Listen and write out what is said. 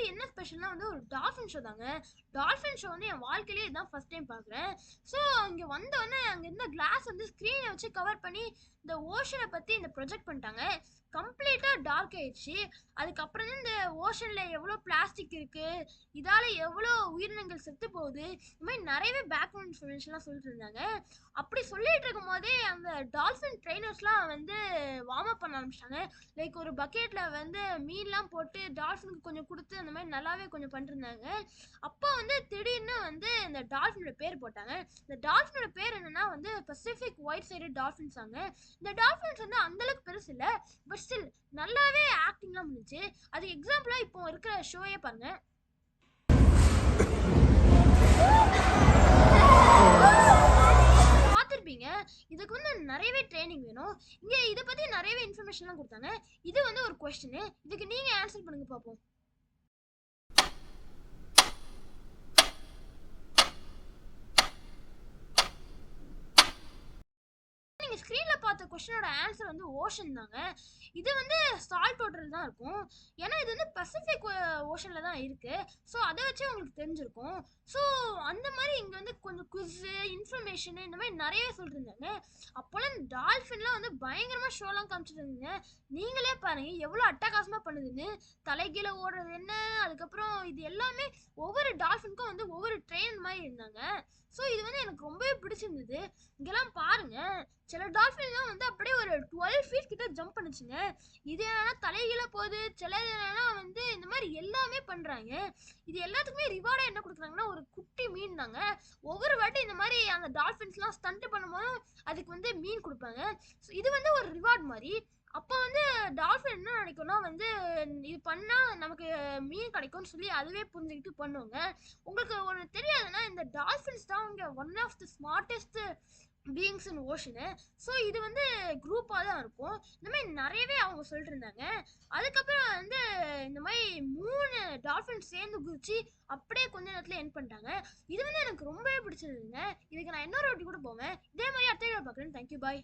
வந்து என்ன ஸ்பெஷல்னா வந்து ஒரு டால்ஃபின் ஷோ தாங்க. டால்ஃபின் ஷோ வந்து என் வாழ்க்கையிலே இதுதான் ஃபர்ஸ்ட் டைம் பார்க்குறேன். ஸோ அங்கே வந்தோடனே அங்கே இருந்த கிளாஸ் வந்து ஸ்க்ரீனை வச்சு கவர் பண்ணி இந்த ஓஷனை பற்றி இந்த ப்ரொஜெக்ட் பண்ணிட்டாங்க. கம்ப்ளீட்டாக டார்க் ஆயிடுச்சு. அதுக்கப்புறம் இந்த ஓஷனில் எவ்வளோ பிளாஸ்டிக் இருக்குது இதால் எவ்வளோ உயிரினங்கள் செத்து போகுது இது மாதிரி நிறையவே பேக்ரவுண்ட் இன்ஃபர்மேஷன்லாம் சொல்லிட்டு இருந்தாங்க. அப்படி சொல்லிட்டு இருக்கும் போதே அந்த டால்ஃபின் ட்ரைனர்ஸ்லாம் வந்து வார்ம் அப் பண்ண ஆரம்பிச்சிட்டாங்க. லைக் ஒரு பக்கெட்டில் வந்து மீன்லாம் போட்டு டால்ஃபினுக்கு கொஞ்சம் கொடுத்து அந்த மாதிரி நல்லாவே கொஞ்சம் பண்ணிருந்தாங்க அப்போ வந்து திடீர்னு வந்து இந்த டால்ஃபினோட பேர் போட்டாங்க. இந்த டால்ஃபினோட பேர் என்னன்னா வந்து பசிபிக் ஒயிட் சைடு டால்ஃபின்ஸ் ஆங்க இந்த டால்ஃபின்ஸ் வந்து அந்தளவுக்கு பெருசு இல்லை பட் ஸ்டில் நல்லாவே ஆக்டிங்லாம் முடிஞ்சு அது எக்ஸாம்பிளாக இப்போ இருக்கிற ஷோயே பாருங்க. பார்த்துருப்பீங்க இதுக்கு வந்து நிறையவே ட்ரைனிங் வேணும். இங்கே இதை பற்றி நிறையவே இன்ஃபர்மேஷன்லாம் கொடுத்தாங்க. இது வந்து ஒரு கொஸ்டின் இதுக்கு நீங்கள் ஆன்சர் பண்ணுங்க பார்ப்போம். ஸ்க்ரீன்ல பார்த்த கொஸ்டினோட ஆன்சர் வந்து ஓஷன் தாங்க. இது வந்து சால்ட் வாட்டர் தான் இருக்கும். ஏன்னா இது வந்து பசிபிக் ஓஷன்ல uh, தான் இருக்கு. ஸோ அதை வச்சே உங்களுக்கு தெரிஞ்சிருக்கும். ஸோ அந்த மாதிரி இங்க வந்து கொஞ்சம் குவிஸு இன்ஃபர்மேஷன் இந்த மாதிரி நிறைய சொல்லிருந்தாங்க. அப்போல்லாம் டால்ஃபின்லாம் வந்து பயங்கரமா ஷோலாம் காமிச்சிட்டு இருந்தீங்க. நீங்களே பாருங்க எவ்வளோ அட்டகாசமா பண்ணுதுன்னு. தலைகீழ ஓடுறது என்ன? அதுக்கப்புறம் இது எல்லாமே ஒவ்வொரு டால்ஃபினுக்கும் வந்து ஒவ்வொரு ட்ரெயின் மாதிரி இருந்தாங்க. ஸோ இது வந்து எனக்கு ரொம்பவே பிடிச்சிருந்தது. இங்கெல்லாம் பாருங்க சில டால்ஃபின்லாம் வந்து அப்படியே ஒரு டுவெல் ஃபீட் கிட்ட ஜம்ப் பண்ணுச்சுங்க. இது என்னன்னா தலைகீழ போகுது சில என்னன்னா வந்து இந்த மாதிரி எல்லாமே பண்றாங்க. இது எல்லாத்துக்குமே ரிவார்டா என்ன கொடுக்குறாங்கன்னா ஒரு குட்டி மீன் தாங்க. ஒவ்வொரு வாட்டி இந்த மாதிரி அந்த டால்ஃபின்ஸ்லாம் ஸ்டண்ட் பண்ணும்போது அதுக்கு வந்து மீன் கொடுப்பாங்க. ஸோ இது வந்து ஒரு ரிவார்ட் மாதிரி. அப்போ வந்து டால்ஃபின் என்ன நினைக்கும்னா வந்து இது பண்ணால் நமக்கு மீன் கிடைக்கும்னு சொல்லி அதுவே புரிஞ்சுக்கிட்டு பண்ணுவாங்க உங்களுக்கு ஒன்று தெரியாதுன்னா இந்த டால்ஃபின்ஸ் தான் இங்கே one of the smartest beings ocean so இது வந்து குரூப்பாக தான் இருக்கும். இந்த மாதிரி நிறையவே அவங்க சொல்லிட்டு இருந்தாங்க அதுக்கப்புறம் வந்து இந்த மாதிரி மூணு டால்ஃபின் சேர்ந்து குதிச்சு அப்படியே கொஞ்ச நேரத்தில் என் பண்ணிட்டாங்க. இது வந்து எனக்கு ரொம்பவே பிடிச்சிருந்துங்க இதுக்கு நான் இன்னொரு வாட்டி கூட போவேன். இதே மாதிரி அடுத்த வீடியோ பார்க்குறேன். Thank you bye